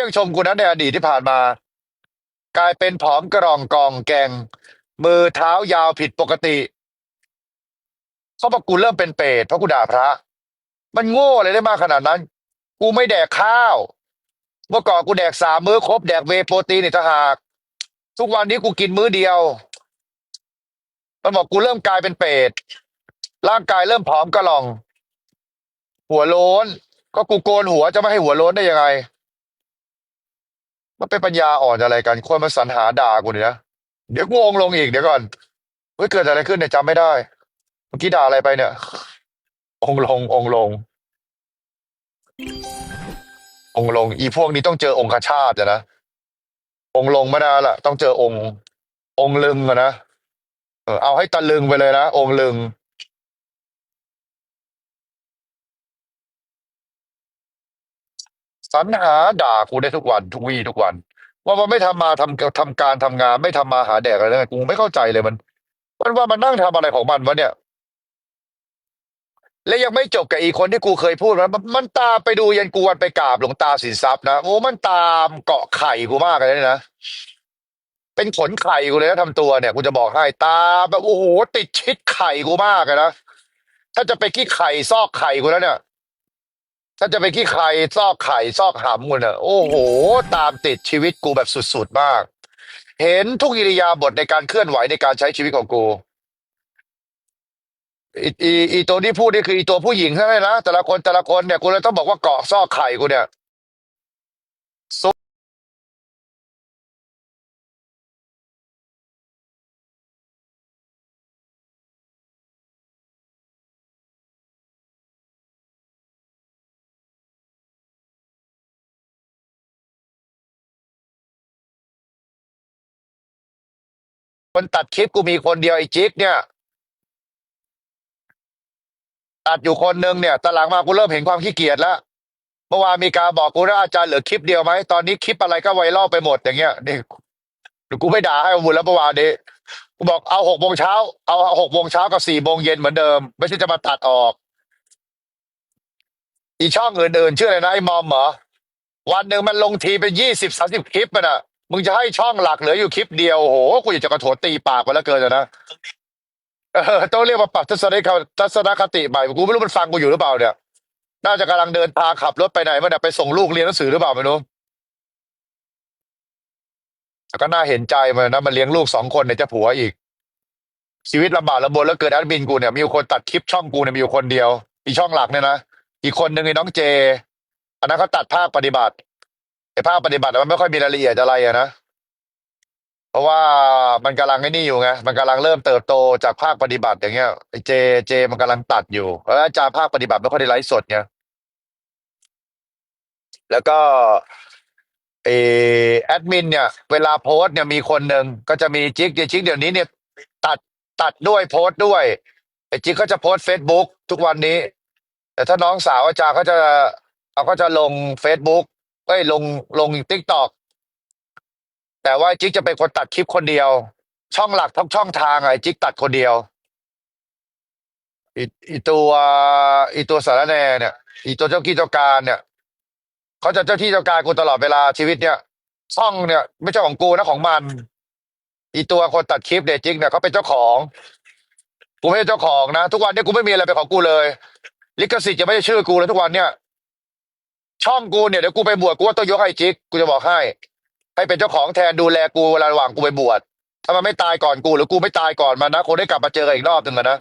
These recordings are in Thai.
ยังชมกูนะในอดีตที่ผ่านมา กลายเป็นผอมกระรองกองแกง มือเท้ายาวผิดปกติเขาบอกกูเริ่มเป็นเปรตเพราะกูด่าพระ มันโง่อะไรได้มากขนาดนั้น กูไม่แดกข้าว เมื่อก่อนกูแดกสามมื้อครบแดกเวโปรตีนอีกต่าหาก ทุกวันนี้กูกินมื้อเดียว มันบอกกูเริ่มกลายเป็นเปรตร่างกายเริ่มผอมกระหล่อง หัวโล้น ก็กูโกนหัวจะไม่ให้หัวโล้นได้ยังไง มันเป็นปัญญาอ่อนอะไรกันคนมาสรรหาด่ากูเนี่ยนะเดี๋ยวกูองค์ลงอีกเดี๋ยวก่อนเฮ้ยเกิดอะไรขึ้นเนี่ยจำไม่ได้ เมื่อกี้ด่าอะไรไปเนี่ย องค์ลงองค์ลง องค์ลง อีพวกนี้ต้องเจอองค์ชาตินะ องค์ลงไม่ได้ละต้องเจอองค์ องค์ลึงอะนะเออเอาให้ตะลึงไปเลยนะองค์ลึง สรรหาด่ากูได้ทุกวันทุกวี่ทุกวัน ว่ามันไม่ทำมาทำทำการทำงาน ไม่ทำมาหาแดกอะไรเลยกูไม่เข้าใจเลยมัน มันว่ามันนั่งทำอะไรของมันวะเนี่ย และยังไม่จบกับอีกคนที่กูเคยพูดนะมันมันตามไปดูยันกูวันไปกราบหลวงตาสินทรัพย์นะโอ้มันตามเกาะไข่กูมากเลยนะเป็นขนไข่กูเลยนะทำตัวเนี่ยกูจะบอกให้ตาแบบโอ้โหติดชิดไข่กูมากเลยนะถ้าจะไปขี้ไข่ซอกไข่กูแล้วเนี่ย ถ้าจะไปขี้ไข่ซอกไข่ซอกหำกูเนี่ยโอ้โห ตามติดชีวิตกูแบบสุดๆมาก เห็นทุกอิริยาบถในการเคลื่อนไหวในการใช้ชีวิตของกูอีอีอีตัวที่พูดนี่คืออีตัวผู้หญิงใช่ไหมนะแต่ละคนแต่ละคนเนี่ยกูเลยต้องบอกว่าเกาะซอกไข่กูเนี่ย คนตัดคลิปกูมีคนเดียวไอ้จิ๊กเนี่ย ตัดอยู่คนหนึ่งเนี่ยตอนหลังมากูเริ่มเห็นความขี้เกียจแล้วเมื่อวานมีการบอกกูว่าอาจารย์เหลือคลิปเดียวไหมตอนนี้คลิปอะไรก็ไวรัลไปหมดอย่างเงี้ยนี่ดี๋ยวกูไม่ด่าให้บุญแล้วเมื่อวานนี้กูบอกเอาหกโมงเช้าเอาหกโมงเช้ากับสี่โมงเย็นเหมือนเดิม ไม่ใช่จะมาตัดออก อีช่องอื่นๆชื่ออะไรนะไอ้มอมเหรอวันหนึ่งมันลงทีเป็นยี่สิบสามสิบคลิปมันอะ มึงจะให้ช่องหลักเหลืออยู่คลิปเดียวโหกูอยากจะกระโถนตีปากไปแล้วเกินอะนะเออต้องเรียกว่าปรับทัศนคติทัศนคติใหม่กูไม่รู้มันฟังกูอยู่หรือเปล่าเนี่ย น่าจะกำลังเดินทางขับรถไปไหนมันน่ะไปส่งลูกเรียนหนังสือหรือเปล่าไม่รู้แต่ก็น่าเห็นใจมันนะมันเลี้ยงลูกสองคนเนี่ยจะผัวอีก ชีวิตลำบากลำบนแล้วเกิดแอดมินกูเนี่ยมีอยู่คนตัดคลิปช่องกูเนี่ยมีอยู่คนเดียว อีช่องหลักเนี่ยนะอีกคนหนึ่งไอ้น้องเจ อันนั้นเขาตัดภาคปฏิบัติ ไอ้ภาคปฏิบัติมันไม่ค่อยมีรายละเอียดอะไรอะนะเพราะว่ามันกำลังไอ้นี่อยู่ไงมันกำลังเริ่มเติบโตจากภาคปฏิบัติอย่างเงี้ยไอ้เจเจ มันกำลังตัดอยู่แล้วอาจารย์ภาคปฏิบัติไม่ค่อยได้ไลฟ์สดไงแล้วก็เออแอดมินเนี่ย เวลาโพสเนี่ยมีคนหนึ่งก็จะมีจิ๊กเดี๋ยวจิ๊กเดี๋ยวนี้เนี่ย ตัดตัดด้วยโพสด้วยไอ้จิ๊กก็จะโพสเฟซบุ๊กทุกวันนี้ แต่ถ้าน้องสาวอาจารย์เขาจะเขาก็จะลง Facebook เอ้ยลงลงทิกตอกแต่ว่าจิ๊กจะเป็นคนตัดคลิปคนเดียว ช่องหลักทุกช่องทางไอ้จิ๊กตัดคนเดียวอีอีตัวอีตัวสารแนเนี่ยอีตัวเจ้ากี้เจ้าการเนี่ยเขาจะเจ้าที่เจ้าการกูตลอดเวลาชีวิตเนี่ยช่องเนี่ย ไม่ใช่ของกูนะของมัน อีตัวคนตัดคลิปเนี่ยจิ๊กเนี่ยเขาเป็นเจ้าของ กูไม่ใช่เจ้าของนะ ทุกวันนี้กูไม่มีอะไรเป็นของกูเลย ลิขสิทธิ์จะไม่ใช่ชื่อกูแล้วทุกวันเนี่ย ช่องกูเนี่ยเดี๋ยวกูไปบวชกูว่าต้องยกให้จิ๊กกูจะบอกให้ ให้เป็นเจ้าของแทนดูแลกูเวลาระหว่างกูไปบวชถ้ามันไม่ตายก่อนกูหรือกูไม่ตายก่อนมันนะคงได้กลับมาเจอกันอีกรอบหนึ่งอะนะ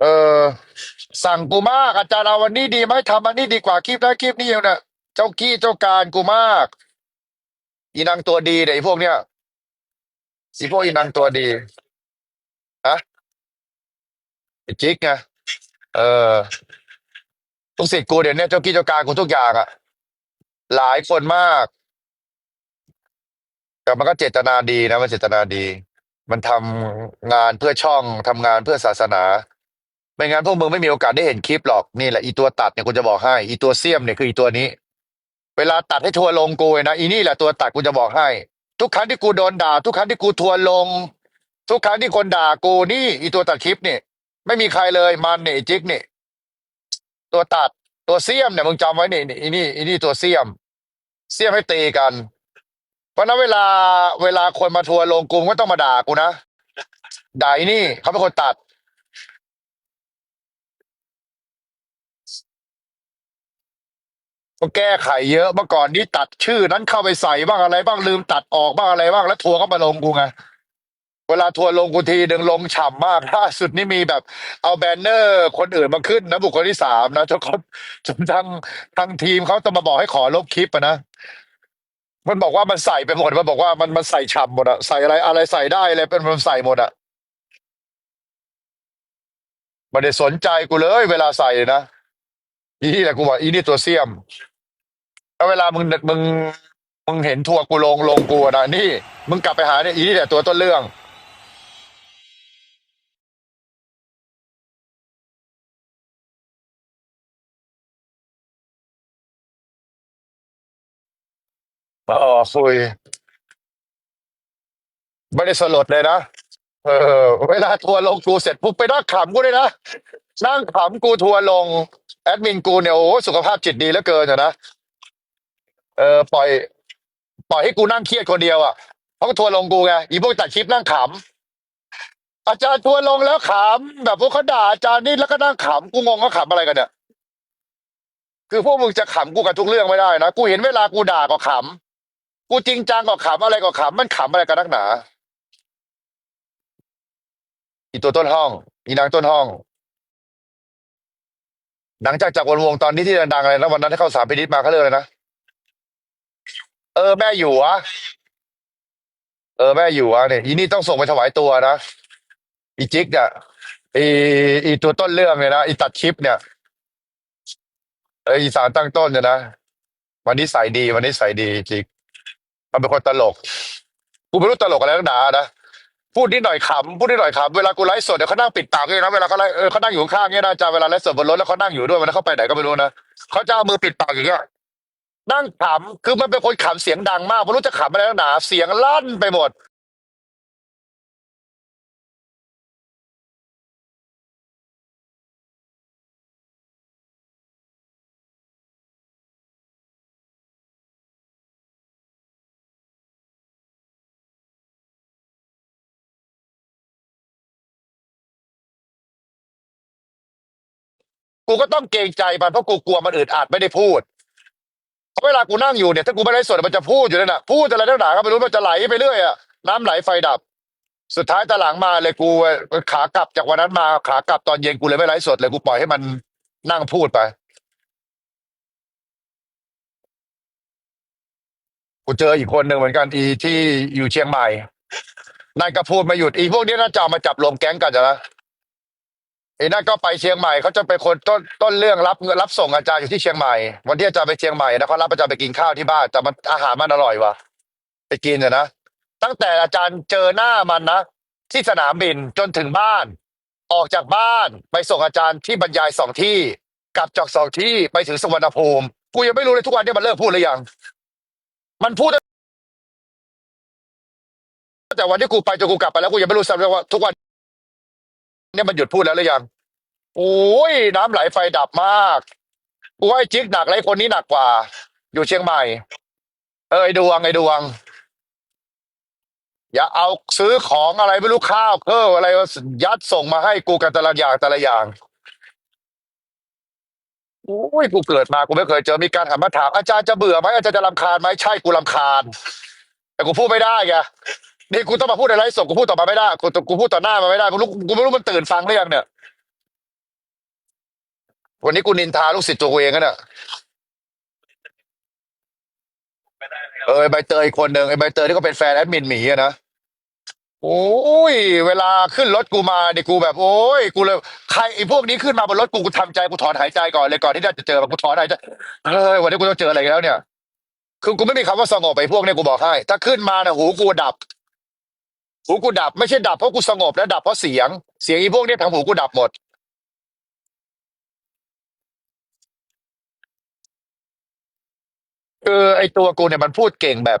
เออสั่งกูมากอาจารย์เอาวันนี้ดีไหมทำอันนี้ดีกว่าคลิปนั้นคลิปนี้เนี่ยเจ้ากี้เจ้าการกูมากอีนางตัวดีเนี่ยไอ้พวกเนี้ยอีพวกอีนางตัวดีฮะไอ้จิ๊กไง เออทุกสิทธิ์กูเดี๋ยวนี้เจ้ากี้เจ้าการกูทุกอย่างอะหลายคนมาก แต่มันก็เจตนาดีนะ มันเจตนาดี มันทำงานเพื่อช่องทำงานเพื่อศาสนา ไม่งั้นพวกมึงไม่มีโอกาสได้เห็นคลิปหรอกนี่แหละอีตัวตัดเนี่ยกูจะบอกให้อีตัวเสียมเนี่ยคืออีตัวนี้ เวลาตัดให้ทัวร์ลงกูนะอีนี่แหละตัวตัดกูจะบอกให้ ทุกครั้งที่กูโดนด่า ทุกครั้งที่กูทัวร์ลง ทุกครั้งที่คนด่ากูนี่ อีตัวตัดคลิปเนี่ย ไม่มีใครเลยมันเนี่ยไอ้จิกเนี่ยตัวตัดตัวเสียมเนี่ยมึงจำไว้นี่นี่อีนี่อีนี่ตัวเสียม เสียมให้ตีกัน เพราะนั้นเวลาเวลาคนมาทัวร์ลงกูมึงก็ต้องมาด่ากูนะด่าอีนี่เขาเป็นคนตัด ก็แก้ไขเยอะเมื่อก่อนนี้ตัดชื่อนั้นเข้าไปใส่บ้างอะไรบ้างลืมตัดออกบ้างอะไรบ้างแล้วทัวร์ก็มาลงกูไง เวลาทัวร์ลงกูทีหนึ่งลงฉ่ำมากล่าสุดนี่มีแบบเอาแบนเนอร์ คนอื่นมาขึ้นนะบุคคลที่สามนะจนเขาจนทางทางทีมเขาต้องมาบอกให้ขอลบคลิปอะนะ มันบอกว่ามันใส่ไปหมด มันบอกว่ามันมันใส่ฉ่ำหมดอะใส่อะไรอะไรใส่ได้อะไรเป็นมันใส่หมดอะไม่ได้สนใจกูเลย เวลาใส่นะอีนี่แหละกูบอกอีนี่ตัวเสียมแล้วเวลามึงมึงมึงเห็นทัวร์กูลงลงกูนะนี่ มึงกลับไปหาเนี่ยอีนี่แหละตัวต้นเรื่อง อ๋อคุย ไม่ได้สลดเลยนะ เออ เวลาทัวร์ลงกูเสร็จปุ๊บไปนั่งขำกูเลยนะ นั่งขำกูทัวร์ลง แอดมินกูเนี่ยโอ้โหสุขภาพจิตดีเหลือเกินอะนะ เออปล่อย ปล่อยให้กูนั่งเครียดคนเดียวอะเพราะทัวร์ลงกูไงอีพวกตัดคลิปนั่งขำอาจารย์ทัวร์ลงแล้วขำแบบพวกเขาด่าอาจารย์นี่แล้วก็นั่งขำกูงงว่าขำอะไรกันเนี่ยคือพวกมึงจะขำกูกับทุกเรื่องไม่ได้นะกูเห็นเวลากูด่าก็ขำ กูจริงจังก็ขำอะไรก็ขำมันขำอะไรกันนักหนาอีตัวต้นห้องอีนางต้นห้อง หลังจากจากวนวงตอนนี้ที่ดังๆอะไรนะวันนั้นที่เข้าสามพินิจมาเขาเรียกอะไรนะเออแม่อยู่วะเออแม่อยู่วะเนี่ยอีนี่ต้องส่งไปถวายตัวนะอีจิกเนี่ยอีอีตัวต้นเรื่องเนี่ยนะอีตัดคลิปเนี่ยเอออีสารตั้งต้นเนี่ยนะวันนี้ใส่ดี วันนี้ใส่ดีจิก มันเป็นคนตลก กูไม่รู้ตลกอะไรนักหนานะพูดนิดหน่อยขำพูดนิดหน่อยขำเวลากูไลฟ์สดเดี๋ยวเขานั่งปิดปากเลยนะเวลาเขาไลฟ์เออเขานั่งอยู่ข้างๆเนี่ยนะอาจารย์เวลาไลฟ์สดบนรถแล้วเขานั่งอยู่ด้วยวันนั้นเขาไปไหนก็ไม่รู้นะเขาจะเอามือปิดปากอย่างเงี้ยนั่งขำคือมันเป็นคนขำเสียงดังมากไม่รู้จะขำอะไรนักหนาเสียงลั่นไปหมด กูก็ต้องเกรงใจมันเพราะกูกลัวมันอึดอัดไม่ได้พูดเพราะเวลากูนั่งอยู่เนี่ยถ้ากูไม่ไลฟ์สดมันจะพูดอยู่นั่นน่ะพูดอะไรนักหนาก็ไม่รู้มันจะไหลไปเรื่อยอะน้ำไหลไฟดับ สุดท้ายตอนหลังมาเลยกูขากลับจากวันนั้นมาขากลับตอนเย็นกูเลยไม่ไลฟ์สดเลยกูปล่อยให้มันนั่งพูดไป กูเจออีกคนหนึ่งเหมือนกันอีที่อยู่เชียงใหม่นั่นก็พูดไม่หยุดอีพวกนี้น่าจะเอามาจับรวมแก๊งกันจะนะ ไอ้นั่นก็ไปเชียงใหม่เขาจะเป็นคนต้นต้นเรื่องรับรับส่งอาจารย์อยู่ที่เชียงใหม่ วันที่อาจารย์ไปเชียงใหม่นะเขารับอาจารย์ไปกินข้าวที่บ้านแต่มันอาหารมันอร่อยว่ะไปกินอะนะตั้งแต่อาจารย์เจอหน้ามันนะที่สนามบินจนถึงบ้าน ออกจากบ้านไปส่งอาจารย์ที่บรรยายสองที่กลับจากสองที่ไปถึงสุวรรณภูมิกูยังไม่รู้เลยทุกวันนี้มันเลิกพูดหรือยัง มันพูดแต่วันที่กูไปจนกูกลับไปแล้วกูยังไม่รู้ซ้ำเลยว่าทุกวัน เนี่ยมันหยุดพูดแล้วหรือยังโอ้ยน้ำไหลไฟดับมากกูว่าไอ้จิ๊กหนักเลยคนนี้หนักกว่า อยู่เชียงใหม่ เออไอดวงไอ้ดวง อย่าเอาซื้อของอะไรไม่รู้ข้าวเครื่องอะไรยัดส่งมาให้กูกันแต่ละอย่างแต่ละอย่างโอ้ยกูเกิดมากูไม่เคยเจอมีการถามมาถามอาจารย์จะเบื่อไหมอาจารย์จะรำคาญไหมใช่กูรำคาญ แต่กูพูดไม่ได้ไง นี่กูต้องมาพูดในไลฟ์สดกูพูดต่อมาไม่ได้กูกูพูดต่อหน้ามาไม่ได้กูรู้กูไม่รู้มันตื่นฟังหรือยังเนี่ย วันนี้กูนินทาลูกศิษย์ตัวกูเองกันเนี่ยเออไอ้ใบเตยอีกคนหนึ่งไอ้ใบเตยที่ก็เป็นแฟนแอดมินหมีอะนะโอ้ยเวลาขึ้นรถกูมาเนี่ยกูแบบโอ้ยกูเลยใครไอ้พวกนี้ขึ้นมาบนรถกูกูทำใจกูถอนหายใจก่อนเลยก่อนที่จะเจอมันกูถอนหายใจเฮ้ยวันนี้กูต้องเจออะไรอีกแล้วเนี่ย คือกูไม่มีคำว่าสงบไปพวกเนี้ยกูบอกให้ ถ้าขึ้นมาเนี่ยหูกูดับ หูกูดับไม่ใช่ดับเพราะกูสงบแล้วดับเพราะเสียง เสียงอีพวกเนี้ยทางหูกูดับหมด คือไอตัวกูเนี่ยมันพูดเก่งแบบ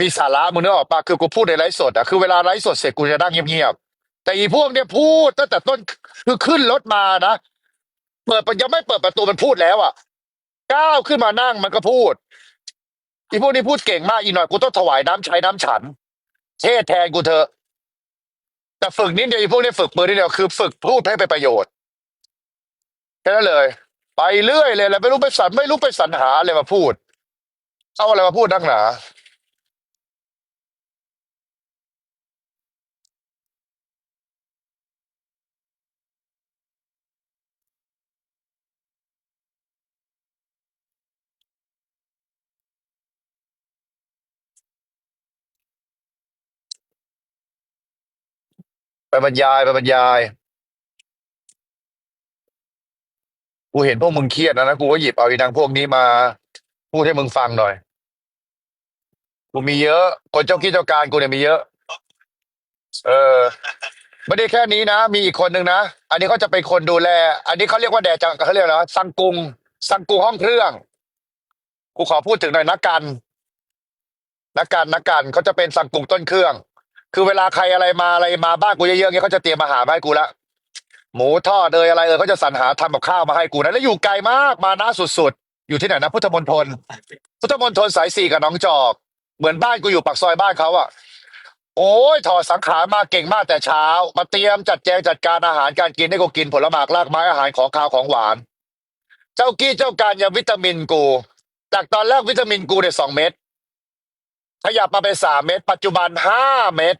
มีสาระมึงนึกออกปะคือกูพูดในไลฟ์สดอะคือเวลาไลฟ์สดเสร็จกูจะนั่งเงียบๆแต่อีพวกเนี่ยพูดตั้งแต่ต้นคือขึ้นรถมานะเปิดยังไม่เปิดประตูมันพูดแล้วอะก้าวขึ้นมานั่งมันก็พูดอีพวกนี้พูดเก่งมากอีกหน่อยกูต้องถวายน้ำใช้น้ำฉัน เทศแทนกูเถอะ แต่ฝึกนิดเดียวอีพวกนี้ฝึกปืนนิดเดียวคือฝึกพูดให้เป็นประโยชน์แค่นั้นเลย ไปเรื่อยเลยแล้วไม่รู้ไปสรรไม่รู้ไปสรรหาอะไรมาพูด เอาอะไรมาพูดนักหนา บรรยายไปบรรยาย กูเห็นพวกมึงเครียดนะนะกูก็หยิบเอาอีนางพวกนี้มาพูดให้มึงฟังหน่อย กูมีเยอะ คนเจ้าคิดเจ้าการกูเนี่ยมีเยอะ เออ ไม่ได้แค่นี้นะ มีอีกคนหนึ่งนะ อันนี้เขาจะเป็นคนดูแล อันนี้เขาเรียกว่าแดจังเขาเรียกนะสังกุง สังกุงห้องเครื่อง กูขอพูดถึงหน่อยนักการนักการนักการเขาจะเป็นสังกุงต้นเครื่อง คือเวลาใครอะไรมาอะไรมาบ้านกูเยอะๆเงี้ยเขาจะเตรียมอาหารมาให้กูละหมูทอดเอยอะไรเอยเขาจะสรรหาทำกับข้าวมาให้กูนะแล้วอยู่ไกลมากมานะสุดๆ อยู่ที่ไหนนะพุทธมณฑลพุทธมณฑลสายสี่กับหน้องจอก เหมือนบ้านกูอยู่ปากซอยบ้านเขาอะโอ้ยถอดสังขารมาเก่งมากแต่เช้า มาเตรียมจัดแจงจัดการอาหารการกินให้กูกินผลไม้รากไม้อาหารของคาวของหวาน เจ้ากี้เจ้าการยาวิตามินกู จากตอนแรกวิตามินกูเนี่ยสองเม็ดขยับมาเป็นสามเม็ดปัจจุบันห้าเม็ด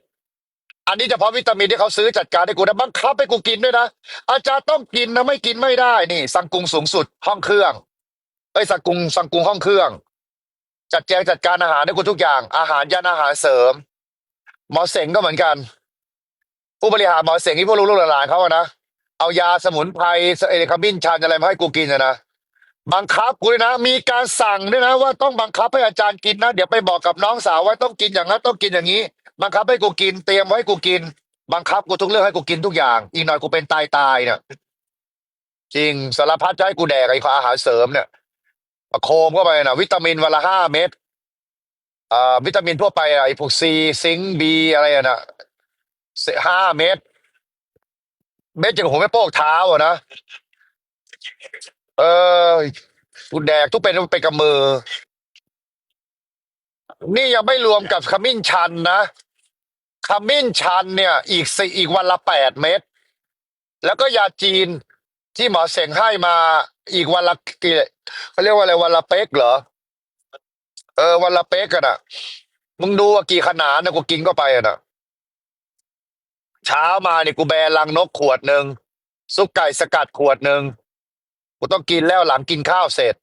อันนี้เฉพาะวิตามินที่เขาซื้อจัดการให้กูนะบังคับให้กูกินด้วยนะอาจารย์ต้องกินนะไม่กินไม่ได้นี่ สังกุงสูงสุดห้องเครื่องเอ้ยสังกุงสังกุงห้องเครื่อง จัดแจงจัดการอาหารให้กูทุกอย่าง อาหารยานอาหารเสริม หมอเสงก็เหมือนกัน ผู้บริหารหมอเสงที่พวกลูกหลานเขาอะนะเอายาสมุนไพรเอริคามินชันอะไรมาให้กูกินอะนะบังคับกูด้วยนะ มีการสั่งด้วยนะ ว่าต้องบังคับให้อาจารย์กินนะ เดี๋ยวไปบอกกับน้องสาวว่าต้องกินอย่างนั้นต้องกินอย่างนี้ บังคับให้กูกินเตรียมไว้กูกิน บังคับกูทุกเรื่องให้กูกินทุกอย่าง อีกหน่อยกูเป็นตายตายเนี่ยจริงสารพัดจะให้กูแดกไอ้อาหารเสริมเนี่ยประโคมเข้าไปนะวิตามินวันละห้าเม็ดอ่าวิตามินทั่วไปอะไอ้พวกซีซิงบีอะไรอะนะห้าเม็ดเม็ดอย่างหัวแม่โป้งเท้าอะนะเออกูแดกทุกเป็นเป็นกับมือ นี่ยังไม่รวมกับขมิ้นชันนะขมิ้นชันเนี่ย อีกสี่อีกวันละแปดเม็ดแล้วก็ยาจีนที่หมอเสงให้มาอีกวันละกี่เขาเรียกว่าอะไรวันละเป๊กเหรอ เออ วันละเป๊กกันอะ มึงดูว่ากี่ขนาดนะกูกินก็ไปอะนะเช้ามาเนี่ยกูแบนลังนกขวดหนึ่งซุปไก่สกัดขวดหนึ่งกูต้องกินแล้วหลังกินข้าวเสร็จ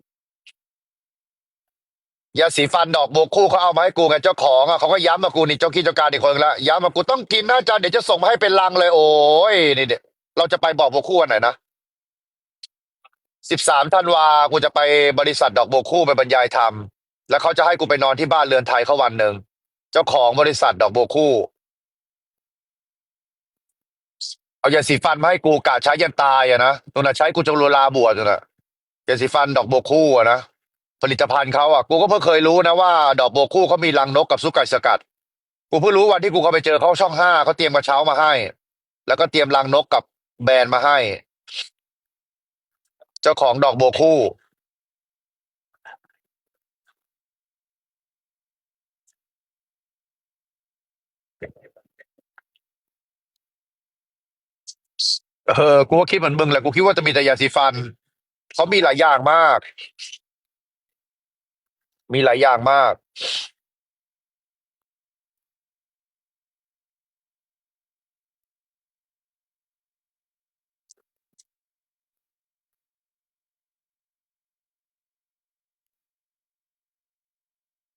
ยาสีฟันดอกบัวคู่เขาเอามาให้กูไงเจ้าของอะเขาก็ย้ำมากูนี่เจ้าขี้เจ้าการอีกคนละย้ำมากูต้องกินนะอาจารย์เดี๋ยวจะส่งมาให้เป็นลังเลยโอ้ยนี่เดี๋ยวเราจะไปบอกบัวคู่วันไหนนะสิบสามธันวากูจะไปบริษัทดอกบัวคู่ไปบรรยายธรรมแล้วเขาจะให้กูไปนอนที่บ้านเรือนไทยเขาวันหนึ่งเจ้าของบริษัทดอกบัวคู่ เอายาสีฟันมาให้กูกะใช้ยันตายอะนะตัวน่ะใช้กูจนรัวลาบวชน่ะยาสีฟันดอกบัวคู่อะนะ ผลิตภัณฑ์เขาอะกูก็เพิ่งเคยรู้นะว่าดอกบัวคู่เขามีรังนกกับซุปไก่สกัด กูเพิ่งรู้วันที่กูเข้าไปเจอเขาช่องห้าเขาเตรียมกระเช้ามาให้ แล้วก็เตรียมรังนกกับแบรนด์มาให้ เจ้าของดอกบัวคู่ เออ กูก็คิดเหมือนมึงแหละกูคิดว่าจะมีแต่ยาสีฟันเขามีหลายอย่างมาก มีหลายอย่างมาก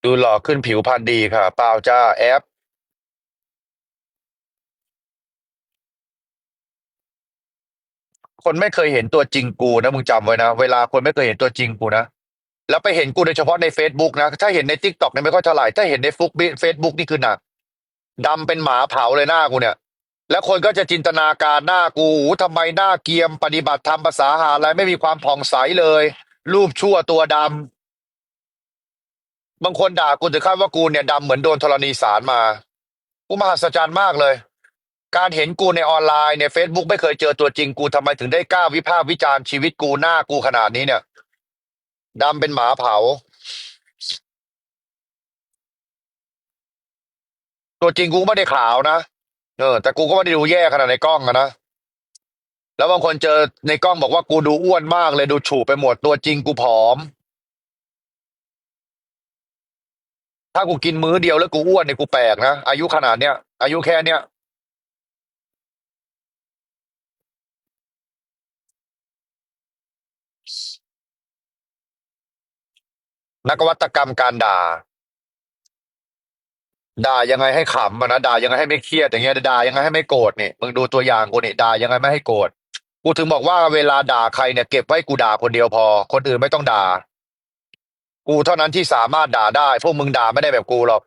ดูหล่อขึ้นผิวพรรณดีค่ะ เปล่าจ้าแอป คนไม่เคยเห็นตัวจริงกูนะ มึงจำไว้นะ เวลาคนไม่เคยเห็นตัวจริงกูนะ แล้วไปเห็นกูโดยเฉพาะใน Facebook นะ ถ้าเห็นใน t ิ k t o k เนี่ยไม่ค่อยเท่าไหร่ ถ้าเห็นในฟุกเฟซบุ๊กนี่คือหนักดำเป็นหมาเผาเลยหน้ากูเนี่ย แล้วคนก็จะจินตนาการหน้ากูหูทำไมหน้าเกียม ปฏิบัติธรรมภาษาหาอะไรไม่มีความผ่องใสเลย รูปชั่วตัวดำบางคนด่ากูถึงขั้นว่ากูเนี่ยดำเหมือนโดนธรณีสารมา กูมหัศจรรย์มากเลย การเห็นกูในออนไลน์ใน Facebook ไม่เคยเจอตัวจริงกูทำไมถึงได้กล้าวิพากษ์วิจารณ์ชีวิตกูหน้ากูขนาดนี้เนี่ย ดำเป็นหมาเผา ตัวจริงกูไม่ได้ขาวนะเออแต่กูก็ไม่ได้ดูแย่ขนาดในกล้องอะนะแล้วบางคนเจอในกล้องบอกว่ากูดูอ้วนมากเลยดูฉูไปหมดตัวจริงกูผอม ถ้ากูกินมื้อเดียวแล้วกูอ้วนเนี่ยกูแปลกนะอายุขนาดเนี้ยอายุแค่เนี้ย นักวัตกรรมการด่า ด่ายังไงให้ขำอะนะด่ายังไงให้ไม่เครียดอย่างเงี้ยด่ายังไงให้ไม่โกรธนี่มึงดูตัวอย่างกูนี่ด่ายังไงไม่ให้โกรธกูถึงบอกว่าเวลาด่าใครเนี่ยเก็บไว้กูด่าคนเดียวพอ คนอื่นไม่ต้องด่า กูเท่านั้นที่สามารถด่าได้ พวกมึงด่าไม่ได้แบบกูหรอก